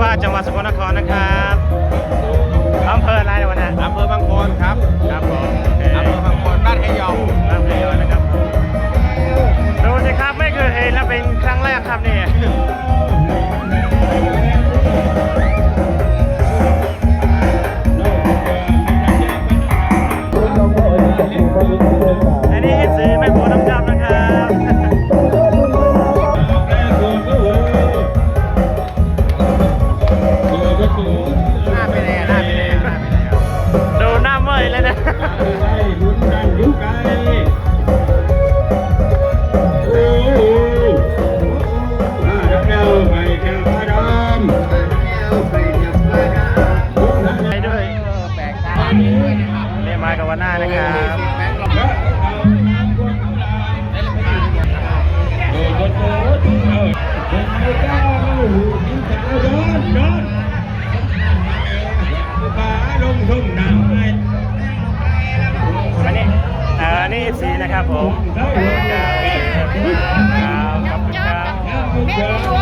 ว่าจังหวัดสกลนครนะครับอำเภออะไรนะวันนั้นอำเภอบางโคนครับ ครับผมโอเค อำเภอบางโคนบ้านไฮยอง อันนี้เอ่ออันนี้สีนะครับผมครับครับแม่ครัว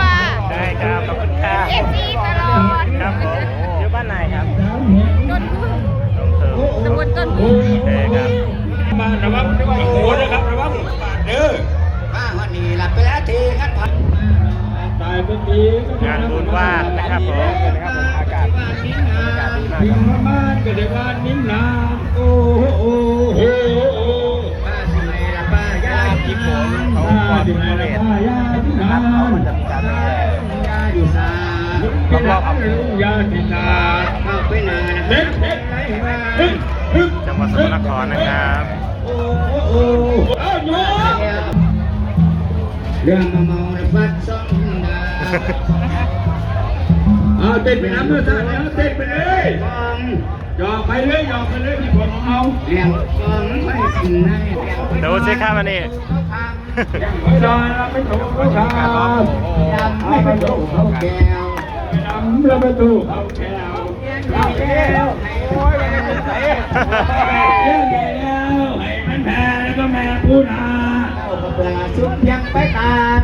ได้ครับขอบคุณครับเอฟซีตลอดครับผมอยู่บ้านไหนครับต้นพึ่งตรงเถิมตำบลต้นพึ่งโอเคครับมาระวังระวังโหนะครับระวังบาดเด้อป้าวันนี้หลับไปแล้วทีครับพันตายเป็นปีงานบุญวาดนะครับผมนะครับผมอากาศ อากาศดีมากครับมาก็ได้ว่านิ้นนาโอ้โหโอ้โหป้าสิไหนล่ะป้าย่าที่ผมเขาความเป็นเลสนะครับเขามันจะมีการแสดงย่าอยู่ซารอบๆอำเภอยาติตาเข้าไปนานเด็กเด็กฮึฮึจังหวัดสกลนครนะครับโอ้โอ้เอาโยเรื่องมาเมาในฟัดซ่องดา เอาเต้นไปน้ำเมื่อสักแล้วเต้นไปเลยฟองหยอกไปเลยหยอกไปเลยที่ผมเอาเลี้ยงฟองไม่กินให้เลี้ยงดูสิครับอันนี้ไม่ได้เราไม่ถูกเขาชาดำไม่ถูกเขาแก้วดำเราไม่ถูกเขาแก้วเขาแก้วโอ้ยไม่เป็นไรเรื่แก้วให้มันแพ้แล้วก็แม่พูดอาเอาปลาสุกยังไปตาล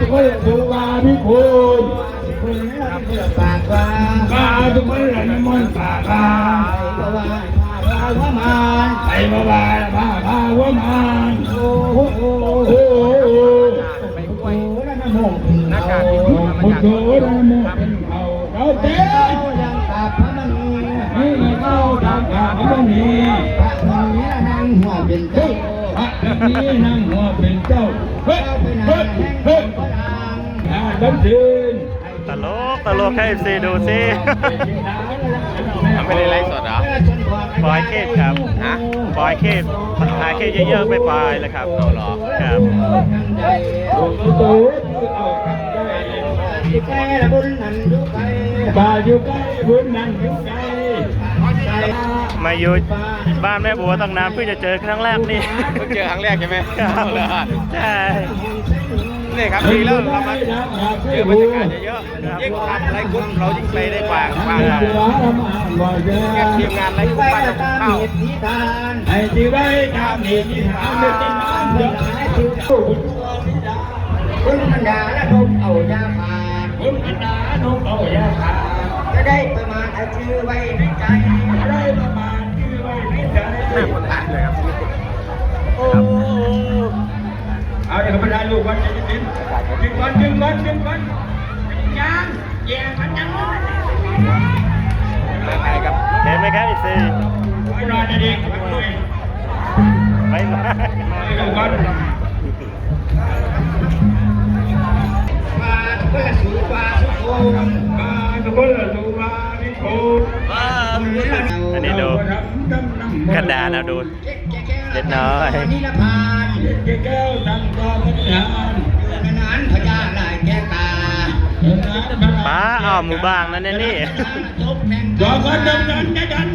ทุกคนถูกบาพิคุณคุณเราเพื่อปากว่าบาทุกคนละน้ำมันปากบาเพราะว่าพาว่ามาไปบ้าบ้าบ้าบ้าว่ามันโอ้โอ้โอ้โอ้โหโอ้แล้วน้ำหงหน้ากากที่พูดมาจากที่เราเป็นเขาเราเต้เต้านยังตาพระมณีให้เราทำข่าวมันนี้พระมณีละนางหัวเป็นเจ้าพระนี้นั่งหัวเป็นเจ้า ตลกตลกให้สีดูสิไม่ได้ไลฟ์สดเหรอปล่อยเคสครับปล่อยเคสหาเคสเยอะๆไปปล่อยเลยครับเอาหรอครับโอ้เอาคำได้ที่แก่ละบุญนั้นอยู่ไกลบาอยู่ใกล้บุญนั่นอยู่ใกล้ใจ มาอยู่บ้านแม่บัวตั้งนานเพิ่งจะเจอครั้งแรกนี่เพิ่งเจอครั้งแรกใช่ไหมครับใช่นี่ครับดีแล้วเรามาเจอบรรยากาศเยอะๆยิ่งทำอะไรกรุ๊ปเรายิ่งไปได้กว่าว่าทีมงานอะไรกรุ๊ปไปบ้านละเราตามเข้าเหตุที่ทานไอ้ที่ไว้ทำเหตุที่ทำเนี่ยเป็นน้ำเยอะคุณมันดาและนมเอายาพาผมกินน้ำนมเอายาขาจะได้ประมาณเอาชื่อไว้ในใจได้ประมาณที่ไว้ในใจ ห้าคนอ่านเลยครับโอ้เอาอย่างธรรมดาลูกวันจะกินกินวันกินวันกินวันยังแย่มันยังใครครับเห็นไหมครับอีซีไว้นอนดีๆไว้ไม่มาดูกันมาเพื่อสู่ปาสุขมาทุกคนดูมาพิโคอันนี้ดู กระดานเอาดูเล็กน้อยนิรพานแก้วตั้งต่อพัฒนานนานพญาลายแก้ตาป้าเอาหมู่บ้างนั่นนี่จบแห่งรอกันดำดันดัน